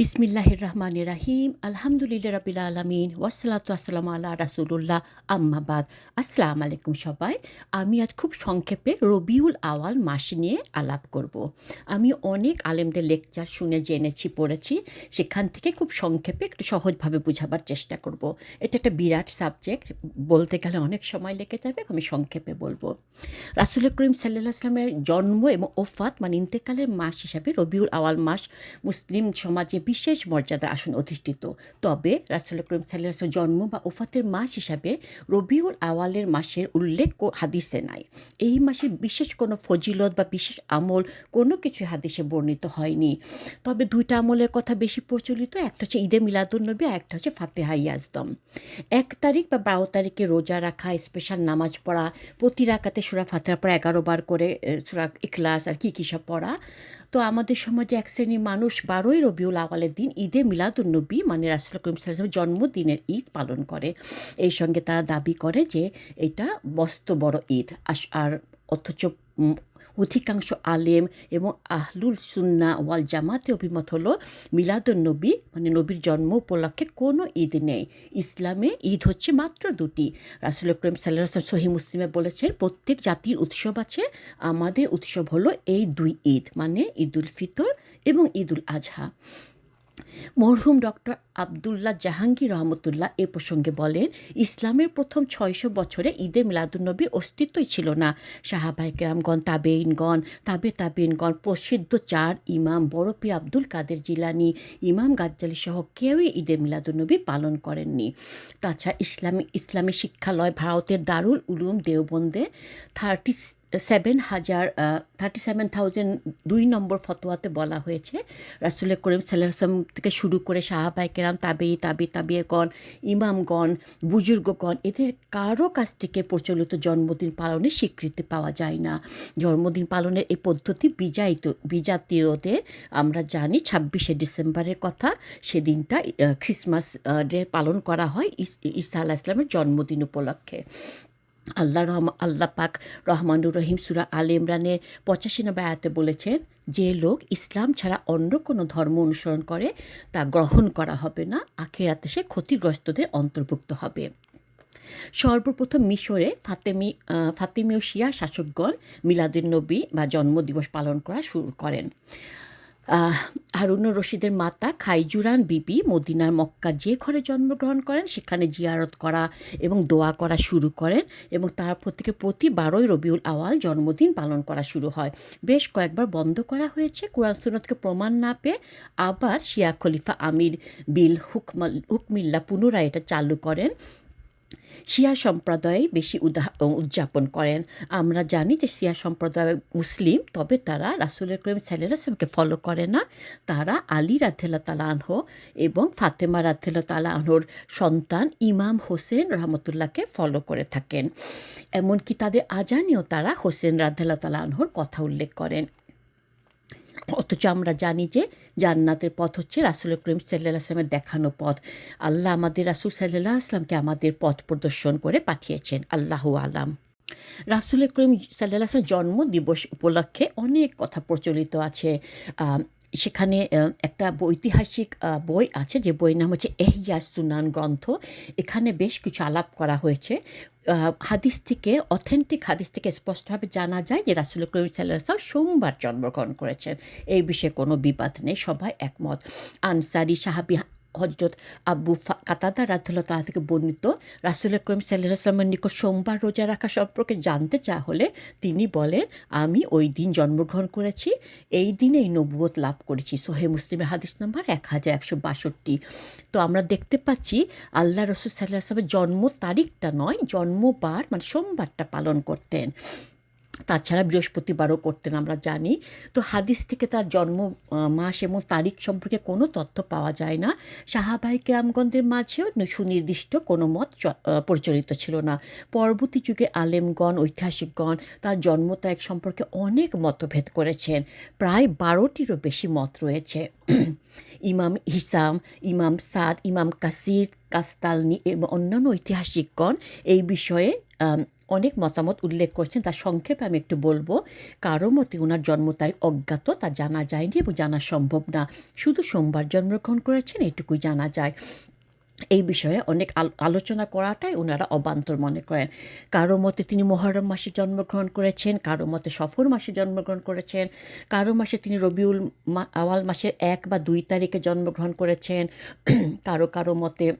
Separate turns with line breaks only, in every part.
বিসমিল্লাহির রহমান রাহিম আলহামদুলিল্লাহ রবিল আলমিন ওয়াসালাতু আসসালাম আল্লাহ রাসুলুল্লাহ আম্মাবাদ আসসালাম আলাইকুম সবাই। আমি আজ খুব সংক্ষেপে রবিউল আওয়াল মাস নিয়ে আলাপ করব। আমি অনেক আলেমদের লেকচার শুনে জেনেছি, পড়েছি। সেখান থেকে খুব সংক্ষেপে একটু সহজভাবে বোঝাবার চেষ্টা করব। এটা একটা বিরাট সাবজেক্ট। বলতে গেলে অনেক সময় লেগে যাবে, আমি সংক্ষেপে বলব। রাসুল করিম সাল্লাহ আসলামের জন্ম এবং ওফাত মানে ইন্তেকালের মাস হিসাবে রবিউল আওয়াল মাস মুসলিম সমাজে বিশেষ মর্যাদা আসন অধিষ্ঠিত। তবে রাসুল সাল্লাহ জন্ম বা ওফাতের মাস হিসাবে রবিউল আওয়ালের মাসের উল্লেখ হাদিসে নাই। এই মাসে বিশেষ কোনো ফজিলত বা বিশেষ আমল কোনো কিছু হাদিসে বর্ণিত হয়নি। তবে দুইটা আমলের কথা বেশি প্রচলিত, একটা হচ্ছে ঈদে মিলাদুলনবী আর একটা হচ্ছে ফাতেহা ইয়াজদম এক তারিখ বা বারো তারিখে রোজা রাখা স্পেশাল নামাজ পড়া, প্রতি রাকাতে সুরা ফাতেহা পড়া এগারো বার করে সুরা ইখলাস আর কী কী সব পড়া। তো আমাদের সমাজে এক শ্রেণির মানুষ বারোই রবিউল আওয়ালের দিন ঈদে মিলাদুন্নবী মানে রাসুল করিম সাল্লামের জন্মদিনের ঈদ পালন করে। এই সঙ্গে তারা দাবি করে যে এটা মস্ত বড় ঈদ। আর অথচ অধিকাংশ আলেম এবং আহলুল সুন্না ওয়াল জামাতে অভিমত হলো মিলাদুন্নবী মানে নবীর জন্ম উপলক্ষে কোনো ঈদ নেই। ইসলামে ঈদ হচ্ছে মাত্র দুটি। রাসুল করিম সাল্লাহ সহি মুসলিমে বলেছেন, প্রত্যেক জাতির উৎসব আছে, আমাদের উৎসব হলো এই দুই ঈদ মানে ঈদুল ফিতর এবং ঈদুল আজহা। মরহুম ডক্টর আবদুল্লাহ জাহাঙ্গীর রহমতুল্লাহ এ প্রসঙ্গে বলেন, ইসলামের প্রথম ছয়শো বছরে ঈদে মিলাদুন্নবীর অস্তিত্বই ছিল না। সাহাবাই কেরামগণ তাবেইনগণ তাবে তাবেইনগণ প্রসিদ্ধ চার ইমাম বড় পীর আব্দুল কাদের জিলানি, ইমাম গাজ্জালি সহ কেউই ঈদে মিলাদুন্নবী পালন করেননি। তাছাড়া ইসলামী ইসলামী শিক্ষালয় ভারতের দারুল উলুম দেওবন্দে থার্টি সেভেন হাজার থার্টি সেভেন থাউজেন্ড দুই নম্বর ফতোয়াতে বলা হয়েছে রাসুল করিম সাল্লাম থেকে শুরু করে সাহাবাই কেরাম তাবে তাবি তাবিয়েগণ, ইমামগণ, বুজুর্গগণ, এদের কারও কাছ থেকে প্রচলিত জন্মদিন পালনের স্বীকৃতি পাওয়া যায় না। জন্মদিন পালনের এই পদ্ধতি বিজায়িত বিজাতীয়দের আমরা জানি ছাব্বিশে ডিসেম্বরের কথা, সেদিনটা খ্রিসমাস ডে পালন করা হয়, ইস- আল্লাহ ইসলামের জন্মদিন উপলক্ষে। আল্লাহ রহমা, আল্লাহ পাক রহমানুর রহিম সুরা আল ইমরানের পঁচাশি নম্বর আয়াতে বলেছেন যে লোক ইসলাম ছাড়া অন্য কোনো ধর্ম অনুসরণ করে, তা গ্রহণ করা হবে না, আখেরাতে সে ক্ষতিগ্রস্তদের অন্তর্ভুক্ত হবে। সর্বপ্রথম মিশরে ফাতেমি ফাতেমীয় শিয়া শাসকগণ মিলাদুন নবী বা জন্মদিবস পালন করা শুরু করেন। হারুনুর রশিদের মাতা খাইজুরান বিবি মদিনার মক্কা যে ঘরে জন্মগ্রহণ করেন, সেখানে জিয়ারত করা এবং দোয়া করা শুরু করেন এবং তারপর থেকে প্রতি বারোই রবিউল আওয়াল জন্মদিন পালন করা শুরু হয়। বেশ কয়েকবার বন্ধ করা হয়েছে। কোরআন সুন্নতকে প্রমাণ না পেয়ে আবার শিয়া খলিফা আমির বিল হুকমাল হুকমিল্লা পুনরায় এটা চালু করেন। শিয়া সম্প্রদায় বেশি উদযাপন করেন। আমরা জানি যে শিয়া সম্প্রদায় মুসলিম, তবে তারা রাসুলের করিম সাল্লামকে ফলো করে না। তারা আলী রাধেলা তালাহ এবং ফাতেমা রাধেলা তালাহর সন্তান ইমাম হোসেন রহমতুল্লাহকে ফলো করে থাকেন। এমনকি তাদের আজানেও তারা হোসেন রাধেলা তালাহর কথা উল্লেখ করেন। অথচ আমরা জানি যে জান্নাতের পথ হচ্ছে রাসুল করিম সাল্লাহ আসলামের দেখানো পথ। আল্লাহ আমাদের রাসুল সাল্লাহ আসলামকে আমাদের পথ প্রদর্শন করে পাঠিয়েছেন। আল্লাহ আলাম। রাসুল করিম সাল্লাহ জন্ম দিবস উপলক্ষে অনেক কথা প্রচলিত আছে। সেখানে একটা ঐতিহাসিক বই আছে যে বইয়ের নাম হচ্ছে এহিয়া সুনান গ্রন্থ। এখানে বেশ কিছু আলাপ করা হয়েছে। হাদিস থেকে, অথেন্টিক হাদিস থেকে স্পষ্টভাবে জানা যায় যে রাসুল করিম সাল্লাম সোমবার জন্মগ্রহণ করেছেন। এই বিষয়ে কোনো বিবাদ নেই, সবাই একমত। আনসারি সাহাবি হজরত আব্বু কাতাদা রাতুল্লাহ তালা থেকে বর্ণিত রাসুল করিম সাল্লাহ সাল্লামের নিকট সোমবার রোজা রাখা সম্পর্কে জানতে চা হলে তিনি বলেন, আমি ওই দিন জন্মগ্রহণ করেছি, এই দিনে এই নবুয়ত লাভ করেছি। সোহে মুসলিমের হাদিস নম্বর এক হাজার একশো বাষট্টি। তো আমরা দেখতে পাচ্ছি, আল্লাহ রসুল সাল্লাহ আসলামের জন্ম তারিখটা নয়, জন্মবার মানে সোমবারটা পালন করতেন। তাছাড়া বৃহস্পতিবারও করতেন, আমরা জানি। তো হাদিস থেকে তার জন্ম মাস এবং তারিখ সম্পর্কে কোনো তথ্য পাওয়া যায় না। সাহাবাই কেরামগঞ্জের মাঝেও সুনির্দিষ্ট কোনো মত প্রচলিত ছিল না। পরবর্তী যুগে আলেমগণ, ঐতিহাসিকগণ তার জন্ম তারিখ সম্পর্কে অনেক মতভেদ করেছেন। প্রায় বারোটিরও বেশি মত রয়েছে। ইমাম হিসাম, ইমাম সাদ, ইমাম কাসির, কাস্তালনি এবং অন্যান্য ঐতিহাসিকগণ এই বিষয়ে অনেক মতামত উল্লেখ করছেন। তার সংক্ষেপে আমি একটু বলব, কারও মতে ওনার জন্ম তারিখ অজ্ঞাত, তা জানা যায়নি এবং জানা সম্ভব না। শুধু সোমবার জন্মগ্রহণ করেছেন, এটুকুই জানা যায়। এই বিষয়ে অনেক আলোচনা করাটাই ওনারা অবান্তর মনে করেন। কারও মতে তিনি মহরম মাসে জন্মগ্রহণ করেছেন, কারও মতে সফর মাসে জন্মগ্রহণ করেছেন, কারও মাসে তিনি রবিউল আওয়াল মাসের এক বা দুই তারিখে জন্মগ্রহণ করেছেন, কারও কারও মতে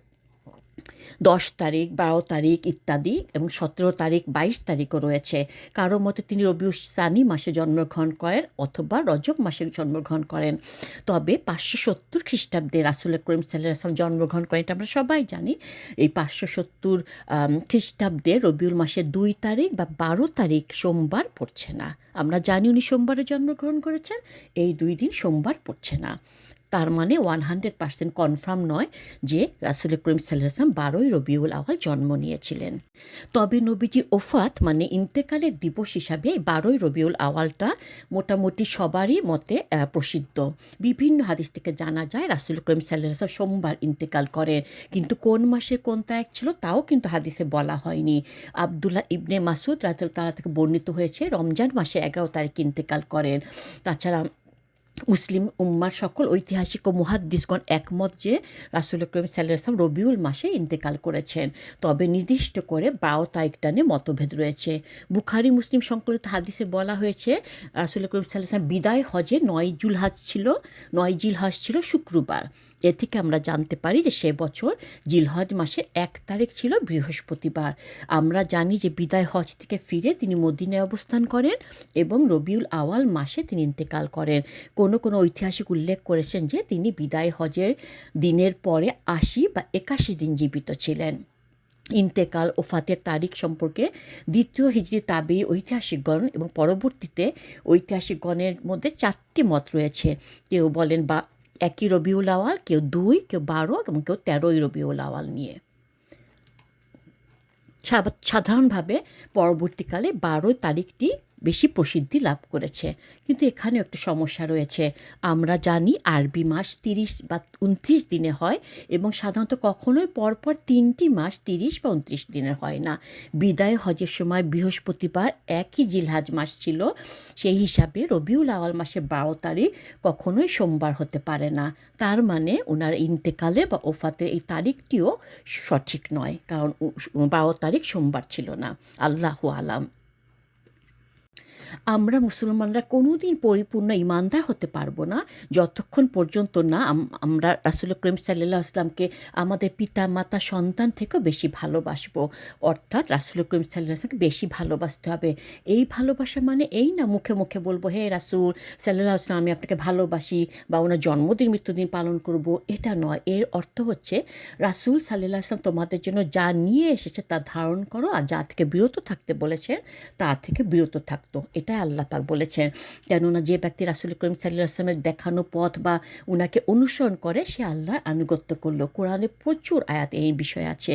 দশ তারিখ, বারো তারিখ ইত্যাদি এবং সতেরো তারিখ, বাইশ তারিখও রয়েছে। কারও মতে তিনি সানি মাসে জন্মগ্রহণ করেন অথবা রজব মাসে জন্মগ্রহণ করেন। তবে পাঁচশো সত্তর খ্রিস্টাব্দে রাসুল করিম সাল্লাম জন্মগ্রহণ করেন এটা আমরা সবাই জানি। এই পাঁচশো সত্তর খ্রিস্টাব্দে রবিউল মাসের দুই তারিখ বা বারো তারিখ সোমবার পড়ছে না। আমরা জানি উনি সোমবারে জন্মগ্রহণ করেছেন, এই দুই দিন সোমবার পড়ছে না। তার মানে ওয়ান হান্ড্রেড পার্সেন্ট কনফার্ম নয় যে রাসুল করিম সাল্লাম বারোই রবিউল আওয়াল জন্ম নিয়েছিলেন। তবে নবীজির ওফাত মানে ইন্তেকালের দিবস হিসাবে বারোই রবিউল আওয়ালটা মোটামুটি সবারই মতে প্রসিদ্ধ। বিভিন্ন হাদিস থেকে জানা যায় রাসুল করিম সাল্লাম সোমবার ইন্তেকাল করেন। কিন্তু কোন মাসে কোন তারিখ ছিল তাও কিন্তু হাদিসে বলা হয়নি। আবদুল্লাহ ইবনে মাসুদ রাতুল তালা থেকে বর্ণিত হয়েছে, রমজান মাসে এগারো তারিখ ইন্তেকাল করেন। তাছাড়া মুসলিম উম্মার সকল ঐতিহাসিক ও মুহাদ্দিসগণ একমত যে রাসুল করিম সাল্লাম রবিউল মাসে ইন্তেকাল করেছেন। তবে নির্দিষ্ট করে বারো তারিখটা নিয়ে মতভেদ রয়েছে। বুখারি, মুসলিম সংকলিত হাদিসে বলা হয়েছে, রাসুল সাল্লাম বিদায় হজে নয় জুলহাজ ছিল, নয় জিলহজ ছিল শুক্রবার। এ থেকে আমরা জানতে পারি যে সে বছর জিলহজ মাসের এক তারিখ ছিল বৃহস্পতিবার। আমরা জানি যে বিদায় হজ থেকে ফিরে তিনি মদিনায় অবস্থান করেন এবং রবিউল আওয়াল মাসে তিনি ইন্তেকাল করেন। কোনো কোনো ঐতিহাসিক উল্লেখ করেছেন যে তিনি বিদায় হজের দিনের পরে আশি বা একাশি দিন জীবিত ছিলেন। ইন্তেকাল ও ফাতের তারিখ সম্পর্কে দ্বিতীয় হিজড়ি তাবি ঐতিহাসিকগণ এবং পরবর্তীতে ঐতিহাসিকগণের মধ্যে চারটি মত রয়েছে। কেউ বলেন বা একই রবিউল আওয়াল, কেউ দুই, কেউ বারো এবং কেউ তেরোই রবিউল আওয়াল নিয়ে। সাধারণভাবে পরবর্তীকালে বারোই তারিখটি বেশি প্রসিদ্ধি লাভ করেছে। কিন্তু এখানেও একটা সমস্যা রয়েছে। আমরা জানি আরবি মাস তিরিশ বা উনত্রিশ দিনে হয় এবং সাধারণত কখনোই পরপর তিনটি মাস তিরিশ বা উনত্রিশ দিনের হয় না। বিদায় হজের সময় বৃহস্পতিবার একই জিলহাজ মাস ছিল। সেই হিসাবে রবিউল আওয়াল মাসের বারো তারিখ কখনোই সোমবার হতে পারে না। তার মানে ওনার ইন্তেকালে বা ওফাতের এই তারিখটিও সঠিক নয়। কারণ বারো তারিখ সোমবার ছিল না। আল্লাহ আলাম। আমরা মুসলমানরা কোনোদিন পরিপূর্ণ ইমানদার হতে পারব না। যতক্ষণ পর্যন্ত না আমরা রাসুল করিম সাল্লাহ আসলামকে আমাদের পিতা, মাতা, সন্তান থেকেও বেশি ভালোবাসবো। অর্থাৎ রাসুল করিম সাল্লাহ আসলামকে বেশি ভালোবাসতে হবে। এই ভালোবাসা মানে এই না মুখে মুখে বলব, হে রাসুল সাল্লাহ আসলাম আমি আপনাকে ভালোবাসি বা ওনার জন্মদিন, মৃত্যুদিন পালন করব। এটা নয়। এর অর্থ হচ্ছে রাসুল সাল্লাহ আসলাম তোমাদের জন্য যা নিয়ে এসেছে তা ধারণ করো আর যা থেকে বিরত থাকতে বলেছেন তা থেকে বিরত থাকতো। এটাই আল্লাহ পাক বলেছেন। কেননা যে ব্যক্তি রাসুল করিম সাল্লাহ আসলামের দেখানো পথ বা উনাকে অনুসরণ করে, সে আল্লাহর আনুগত্য করল। কোরআনে প্রচুর আয়াত এই বিষয় আছে।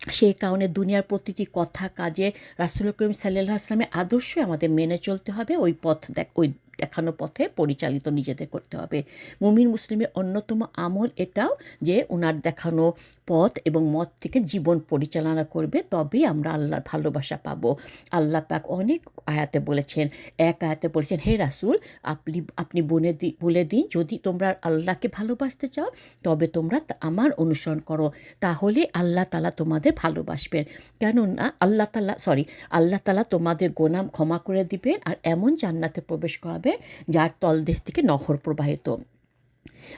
সেই কারণে দুনিয়ার প্রতিটি কথা, কাজে রাসুল করিম সাল্লাহ আসলামের আদর্শই আমাদের মেনে চলতে হবে। ওই পথ দেখ, ওই দেখানো পথে পরিচালিত নিজেদের করতে হবে। মুমিন মুসলিমের অন্যতম আমল এটাও যে ওনার দেখানো পথ এবং মত থেকে জীবন পরিচালনা করবে, তবেই আমরা আল্লাহর ভালোবাসা পাবো। আল্লাহ পাক অনেক আয়াতে বলেছেন, এক আয়াতে বলেছেন, হে রাসুল, আপনি আপনি বনে দি, বলে দিন, যদি তোমরা আল্লাহকে ভালোবাসতে চাও, তবে তোমরা আমার অনুসরণ করো। তাহলে আল্লাহ তালা তোমাদের ভালোবাসবেন। কেননা আল্লাহ তালা সরি আল্লাহ তালা তোমাদের গোনাম ক্ষমা করে দিবেন আর এমন জান্নাতে প্রবেশ করাবে হবে, যার তলদেশ থেকে নহর প্রবাহিত।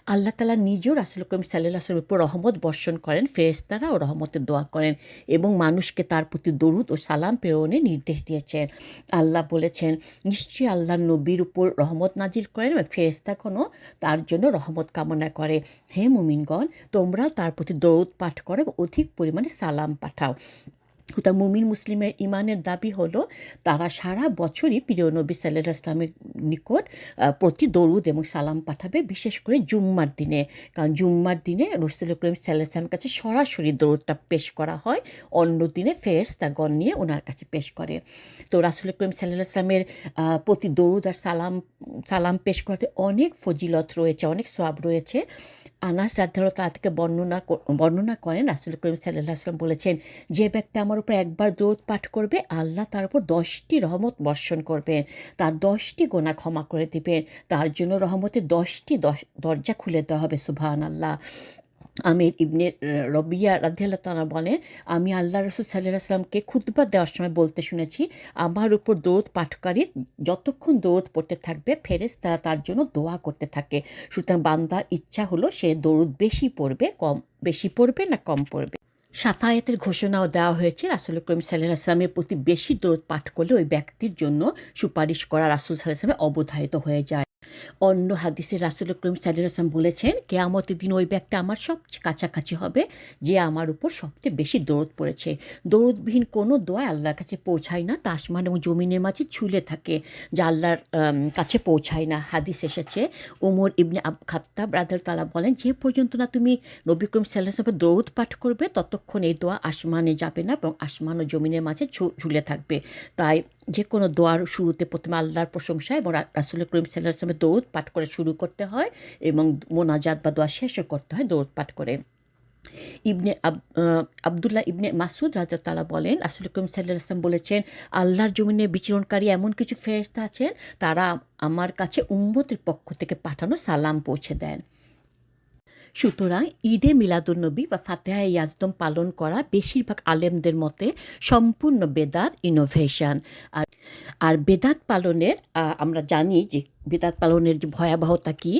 আল্লাহ তালা নিজেও রাসুল করিম সাল্লাহ উপর রহমত বর্ষণ করেন ফেরেস্তারা ও রহমতের দোয়া করেন এবং মানুষকে তার প্রতি দরুদ ও সালাম প্রেরণে নির্দেশ দিয়েছেন। আল্লাহ বলেছেন, নিশ্চয়ই আল্লাহ নবীর উপর রহমত নাজিল করেন এবং ফেরেস্তাগণও তার জন্য রহমত কামনা করে। হে মুমিনগণ, তোমরাও তার প্রতি দরুদ পাঠ করো অধিক পরিমাণে সালাম পাঠাও। সুতরাং মুমিন মুসলিমের ইমানের দাবি হলো, তারা সারা বছরই প্রিয় নবী সাল্লাহ ইসলামের নিকট প্রতি দরুদ এবং সালাম পাঠাবে, বিশেষ করে জুম্মার দিনে। কারণ জুম্মার দিনে রসুল করিম সাল্লাহ ইসলামের কাছে সরাসরি দরুদটা পেশ করা হয়। অন্য দিনে গণ নিয়ে ওনার কাছে পেশ করে। তো রাসুল করিম সাল্লাহ ইসলামের প্রতি দরুদ আর সালাম সালাম পেশ করাতে অনেক ফজিলত রয়েছে, অনেক সব রয়েছে। আনাস রাধ্যাল তা থেকে বর্ণনা বর্ণনা করেন, রাসুল করিম সাল্লাহ আসলাম বলেছেন, যে ব্যক্তি আমার আমার উপর একবার দৌড় পাঠ করবে, আল্লাহ তার উপর দশটি রহমত বর্ষণ করবেন তার দশটি গোনা ক্ষমা করে দিবেন তার জন্য রহমতের দশটি দশ, দরজা খুলে দেওয়া হবে সুবহান আল্লাহ আমির ইবনে রবিয়া রাদিয়াল্লাহ তালা বলেন, আমি আল্লাহ রসুল সাল্লাহ সাল্লামকে খুতবা দেওয়ার সময় বলতে শুনেছি, আমার উপর দৌড় পাঠকারী যতক্ষণ দৌড় পড়তে থাকবে ফেরেস তারা তার জন্য দোয়া করতে থাকে। সুতরাং বান্দার ইচ্ছা হলো সে দৌড় বেশি পড়বে, কম, বেশি পড়বে না কম পড়বে। সাফায়াতের ঘোষণাও দেওয়া হয়েছে। রাসুল করিম সাল্লাহ আসলামের প্রতি বেশি দূরত পাঠ করলে ওই ব্যক্তির জন্য সুপারিশ করা রাসুল সাল্লাহ আসলামে অবধারিত হয়ে যায়। অন্য হাদিসে রাসুল করিম সাল্লাহ আসলাম বলেছেন, কেয়ামতের দিন ওই ব্যক্তি আমার সবচেয়ে কাছাকাছি হবে, যে আমার উপর সবচেয়ে বেশি দৌড় পড়েছে। দৌড়বিহীন কোনো দোয়া আল্লাহর কাছে পৌঁছায় না, তা আসমান এবং জমিনের মাঝে ছুলে থাকে, যা আল্লাহর কাছে পৌঁছায় না। হাদিস এসেছে ওমর ইবনে আব খাত্তাব রাদাল তালা বলেন, যে পর্যন্ত না তুমি নবী করিম সাল্লাহ দৌড় পাঠ করবে, ততক্ষণ এই দোয়া আসমানে যাবে না এবং আসমান ও জমিনের মাঝে ঝুলে থাকবে। তাই যে কোনো দোয়ার শুরুতে প্রথমে আল্লাহর প্রশংসা এবং রাসুল করিম সাল্লাহ আসলামের দৌড় পাঠ করে শুরু করতে হয় এবং মোনাজাত বা দোয়া শেষও করতে হয় দৌড় পাঠ করে। ইবনে আবদুল্লাহ ইবনে মাসুদ রাজা তালা বলেন আসল করিম সাল্লাহ আসলাম বলেছেন, আল্লাহর জমিনে বিচরণকারী এমন কিছু ফেরেস্তা আছেন, তারা আমার কাছে উম্মতের পক্ষ থেকে পাঠানো সালাম পৌঁছে দেন। সুতরাং ঈদে মিলাদুন্নবী বা ফাতেহা ইয়াজদম পালন করা বেশিরভাগ আলেমদের মতে সম্পূর্ণ বেদাত ইনোভেশন আর আর বেদাত পালনের আমরা জানি যে বেদাত পালনের যে ভয়াবহতা কী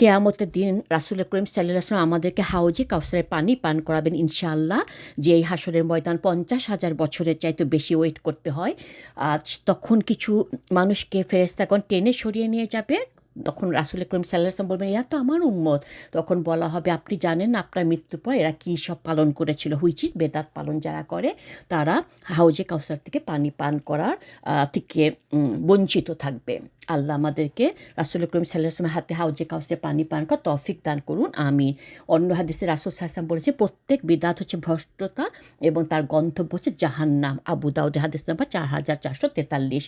কেয়ামতের দিন রাসুল করিম সাল্লাহ আমাদেরকে হাউজে কাউসারের পানি পান করাবেন ইনশাআল্লাহ, যে এই হাসরের ময়দান পঞ্চাশ হাজার বছরের চাইতে বেশি ওয়েট করতে হয়। আর তখন কিছু মানুষকে ফেরেস্তাগণ টেনে সরিয়ে নিয়ে যাবে তখন রাসুল করিম সাল্লাহ আসলাম বলবেন, এরা তো আমার উম্মত। তখন বলা হবে, আপনি জানেন আপনার মৃত্যুর পর এরা কী সব পালন করেছিল? হুইচ ইজ বেদাত পালন যারা করে, তারা হাউজে কাউসার থেকে পানি পান করার থেকে বঞ্চিত থাকবে। আল্লাহ আমাদেরকে রাসুল করিম সাল্লাহ আসলামের হাতে হাউজে কাউসে পানি পান করা তফিক দান করুন আমি অন্য হাদিসে রাসুল সাল্লাম বলেছে প্রত্যেক বিদাত হচ্ছে ভ্রষ্টতা এবং তার গন্তব্য হচ্ছে জাহান্নাম। আবু হাদিস নাম্বার চার হাজার চারশো তেতাল্লিশ।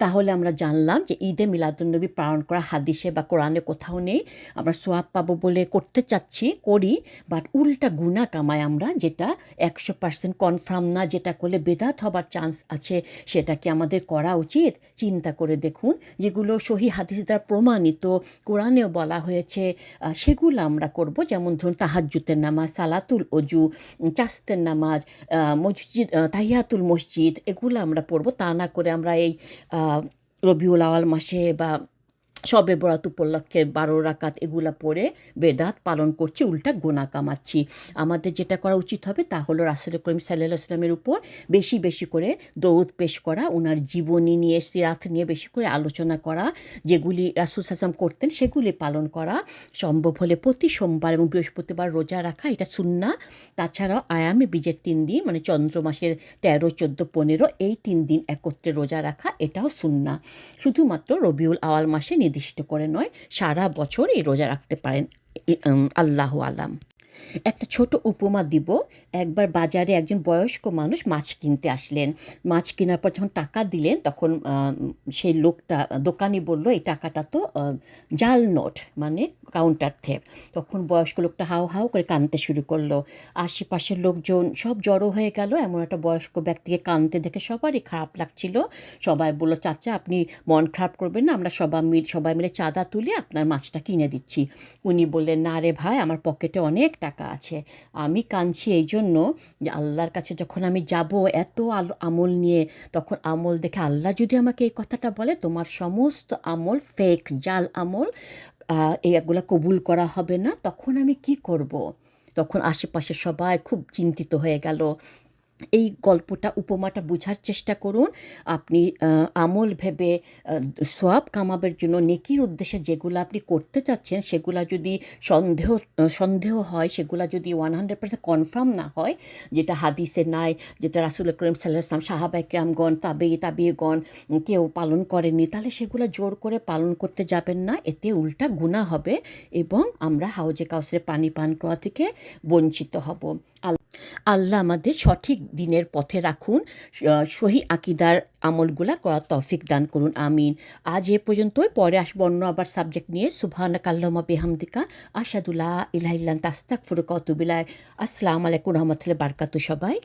তাহলে আমরা জানলাম যে ঈদে মিলাদুন্নবী পালন করা হাদিসে বা কোরআনে কোথাও নেই। আমরা সোয়াব পাবো বলে করতে চাচ্ছি, করি বাট উল্টা গুণা কামাই আমরা, যেটা একশো পার্সেন্ট কনফার্ম না, যেটা করলে বেদাত হবার চান্স আছে সেটা কি আমাদের করা উচিত। চিন্তা করে দেখুন, যেগুলো সহি হাদিস দ্বারা প্রমাণিত, কোরআনেও বলা হয়েছে সেগুলো আমরা করব। যেমন ধরুন তাহাজ্জুতের নামাজ, সালাতুল অজু চাস্তের নামাজ মসজিদ তাহিয়াতুল মসজিদ, এগুলো আমরা পড়ব। তা না করে আমরা এই রবিউল আওয়াল মাসে বা সবে বরাত উপলক্ষে বারো রাকাত এগুলা পড়ে বেদাত পালন করছি, উল্টা গোনা কামাচ্ছি। আমাদের যেটা করা উচিত হবে তা হলো রাসুল করিম সাল্লাহ আসলামের উপর বেশি বেশি করে দৌদ পেশ করা ওনার জীবনী নিয়ে, সিরাত নিয়ে বেশি করে আলোচনা করা, যেগুলি রাসুল সাসলাম করতেন সেগুলি পালন করা, সম্ভব হলে প্রতি সোমবার এবং বৃহস্পতিবার রোজা রাখা, এটা সুন্না তাছাড়াও আয়ামে বীজের তিন দিন মানে চন্দ্র মাসের তেরো, চোদ্দ, পনেরো, এই তিন দিন একত্রে রোজা রাখা, এটাও সুন্না শুধুমাত্র রবিউল আওয়াল মাসে নির্দিষ্ট করে নয় সারা বছর এই রোজা রাখতে পারেন আল্লাহ আলাম। একটা ছোট উপমা দিব। একবার বাজারে একজন বয়স্ক মানুষ মাছ কিনতে আসলেন। মাছ কেনার পর যখন টাকা দিলেন, তখন সেই লোকটা, দোকানি বলল, এই টাকাটা তো জাল নোট মানে কাউন্টার থেপ তখন বয়স্ক লোকটা হাউ হাউ করে কাঁদতে শুরু করল। আশেপাশের লোকজন সব জড়ো হয়ে গেল। এমন একটা বয়স্ক ব্যক্তিকে কাঁদতে দেখে সবারই খারাপ লাগছিল। সবাই বলল, চাচা, আপনি মন খারাপ করবেন না, আমরা সবাই মিল, সবাই মিলে চাঁদা তুলে আপনার মাছটা কিনে দিচ্ছি। উনি বললেন, না রে ভাই, আমার পকেটে অনেক টাকা আছে। আমি কাঁদছি এই জন্য যে আল্লাহর কাছে যখন আমি যাব এত আমল নিয়ে, তখন আমল দেখে আল্লাহ যদি আমাকে এই কথাটা বলে, তোমার সমস্ত আমল ফেক জাল আমল এগুলো কবুল করা হবে না। তখন আমি কি করব। তখন আশেপাশে সবাই খুব চিন্তিত হয়ে গেল। এই গল্পটা, উপমাটা বোঝার চেষ্টা করুন। আপনি আমল ভেবে সোয়াব কামাবের জন্য নেকির উদ্দেশ্যে যেগুলো আপনি করতে চাচ্ছেন, সেগুলা যদি সন্দেহ সন্দেহ হয়, সেগুলা যদি ওয়ান হান্ড্রেড পার্সেন্ট কনফার্ম না হয়, যেটা হাদিসে নাই, যেটা রাসুল করিম সাল্লাম সাহাবাই ক্রামগণ তাবে তাবিগণ কেউ পালন করেনি তাহলে সেগুলো জোর করে পালন করতে যাবেন না, এতে উল্টা গুণা হবে এবং আমরা হাউজে কাউসের পানি পান করা থেকে বঞ্চিত হব। আল্লাহ আমাদের সঠিক দিনের পথে রাখুন। সহি আকিদার আমলগুলা করা তফিক দান করুন। আমিন। আজ এ পর্যন্তই। পরে আসব অন্য আবার সাবজেক্ট নিয়ে। সুভান কাল্লামা বেহামদিকা আসাদুল্লাহ ইলাহিল্লান তাস্তাক ফুরুকতুবিল্লাহ আসসালামু আলাইকুম রহমতুল্লাহ বারকাত সবাই।